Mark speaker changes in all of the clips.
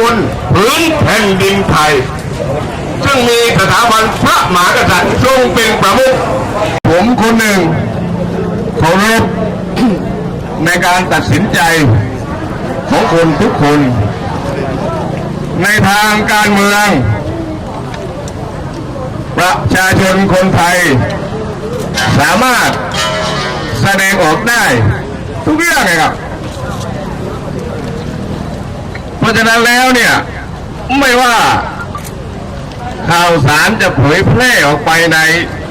Speaker 1: บนพื้นแผ่นดินไทย ซึ่งมีสถาบันพระมหากษัตริย์ทรงเป็นประมุขผมคนหนึ่งเคารพในการตัดสินใจของคนทุกคน ในทางการเมือง ประชาชนคนไทย สามารถแสดงออกได้ทุกเรื่องเลยครับ เพ ราะฉะนั้นแล้วเนี่ย ไม่ว่าข่าวสารจะเผยแพร่ออกไปใน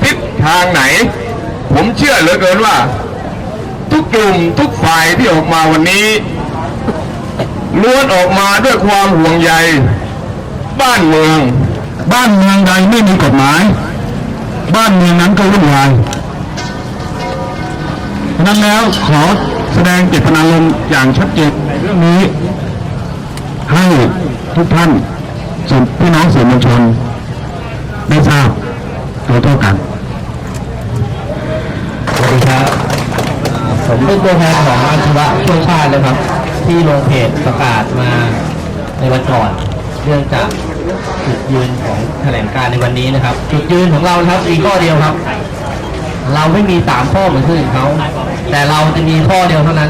Speaker 1: ทิศทางไหน ผมเชื่อเหลือเกินว่า ทุกกลุ่มทุกฝ่ายที่ออกมาวันนี้ล้วนออกมาด้วยความห่วงใย บ้านเมือง
Speaker 2: บ้านเมืองใดไม่มีกฎหมาย บ้านเมืองนั้นก็วุ่นวายนั้นแล้วขอแสดงเจตนารมณ์อย่างชัดเจนในเรื่องนี้ ให้ทุกท่านส่วนพี่น้องสื่อมวลชน ได้ทราบโดยทั่วกัน
Speaker 3: สวัสดีครับผมเป็นตัวแทนของอาชีวะช่วยชาตินะครับ ที่ลงเพจประกาศมาในวันก่อนเรื่องจากจุดยืนของแถลงการในวันนี้นะครับ จุดยืนของเราครับมีข้อเดียวครับ เราไม่มีสามข้อเหมือนคนอื่นเขาแต่เราจะมีข้อเดียวเท่านั้น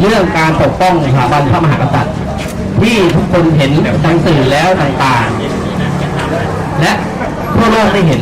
Speaker 3: เรื่องการปกป้องสถาบันพระมหากษัตริย์ ที่ทุกคนเห็นทางสื่อแล้วต่างๆ และทั่วโลกได้เห็น